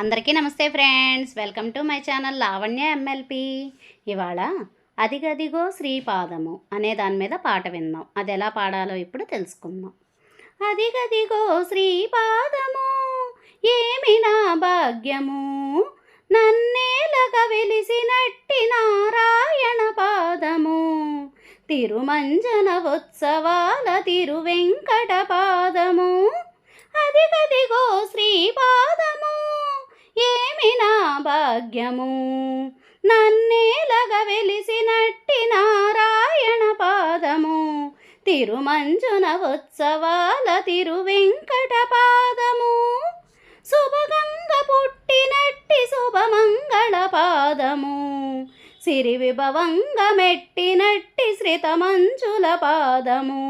అందరికీ నమస్తే friends. Welcome to my channel Lavanya MLP ఇవాళ అదిగదిగో శ్రీపాదము అనే దాని మీద పాట విందాం అది ఎలా పాడాలో ఇప్పుడు తెలుసుకుందాం. అదిగదిగో శ్రీపాదము ఏమి నా భాగ్యము? నన్నేలగ వెలిసినట్టి నారాయణ పాదము. తిరుమంజన ఉత్సవాల తిరువెంకట పాదము. అదిగదిగో శ్రీ ఏమి నా భాగ్యము నన్నేలగ వెలిసినట్టి నారాయణ పాదము. తిరుమంజున ఉత్సవాల తిరువెంకట పాదము. శుభగంగ పుట్టినట్టి శుభమంగళ పాదము. సిరి విభవంగ మెట్టినట్టి శ్రితమంజుల పాదము.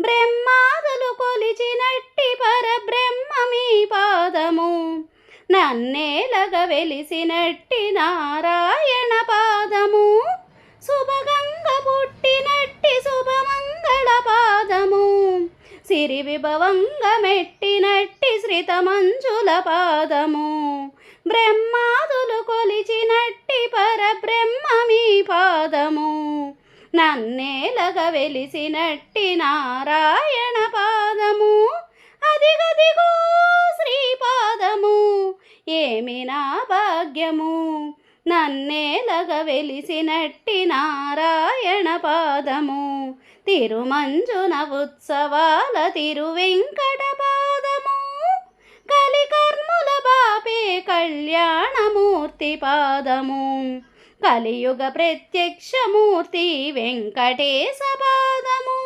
బ్రహ్మాదులు కొలిచినట్టి పరబ్రహ్మమీ పాదము. నన్నేల వెలిసినట్టి నారాయణ పాదము. శుభగంగ పుట్టినట్టి శుభమంగళ పాదము. సిరి విభవంగ మెట్టినట్టి శ్రితమంజుల పాదము. బ్రహ్మాదులు కొలిచినట్టి పరబ్రహ్మమీ పాదము. నన్నేలగ వెలిసినట్టి నారాయణ పాదము నన్నేలగ వెలిసినట్టి నారాయణ పాదము. తిరుమంజున ఉత్సవాల తిరువెంకట పాదము కలికర్ముల బాపే కళ్యాణమూర్తి పాదము. కలియుగ ప్రత్యక్షమూర్తి వెంకటేశ పాదము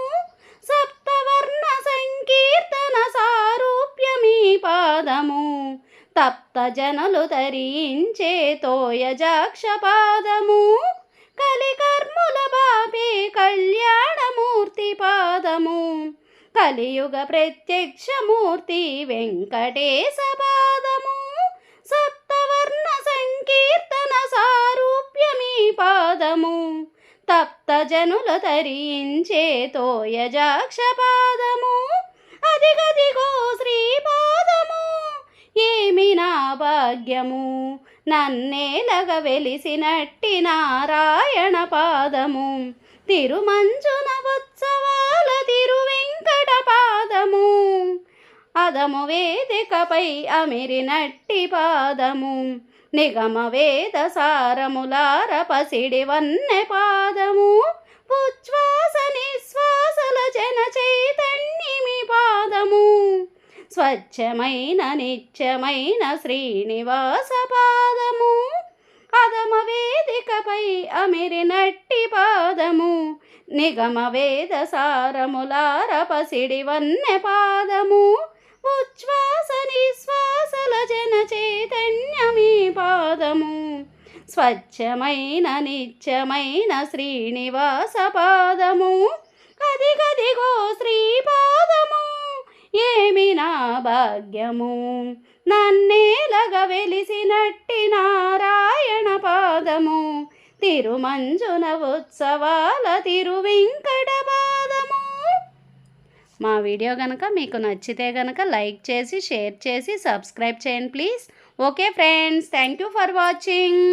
సప్తవర్ణ సంకీర్తన సారూప్యమీ పాదము తప్త జనులు తరించే తోయజాక్ష పాదము కలికర్ముల బాపే కళ్యాణమూర్తి పాదము కలియుగ ప్రత్యక్షమూర్తి వెంకటేశ పాదము సప్తవర్ణ సంకీర్తన సారూప్యమీ పాదము తప్త జనులు తరించే తోయజాక్ష పాదము అదిగదిగో శ్రీపా భాగ్యము. నన్నేలగ వెలిసినట్టి నారాయణ పాదము. తిరుమంజున ఉత్సవాల తిరువెంకట పాదము. అదము వేదికపై అమిరినట్టి పాదము. నిగమ వేద సారములార పసిడి వన్నె పాదము ఉచ్ఛ్వాస నిశ్వాసల జన చైతన్యమి పాదము స్వచ్ఛమైన నిత్యమైన శ్రీనివాస పాదము. అదమ వేదికపై అమిరినట్టి పాదము. నిగమ వేద సారములార పసిడి వన్నె పాదము. ఉచ్ఛ్వాస నిశ్వాసల జన చైతన్యమీ పాదము. స్వచ్ఛమైన నిత్యమైన శ్రీనివాస పాదము. అదిగదిగో శ్రీపాదము. ఏమి నా భాగ్యము? నన్నేలగ వెలిసినట్టి నారాయణ పాదము. తిరుమంజున ఉత్సవాల తిరువెంకట పాదము మా వీడియో కనుక మీకు నచ్చితే కనుక లైక్ చేసి షేర్ చేసి సబ్స్క్రైబ్ చేయండి please. Okay friends thank you for watching.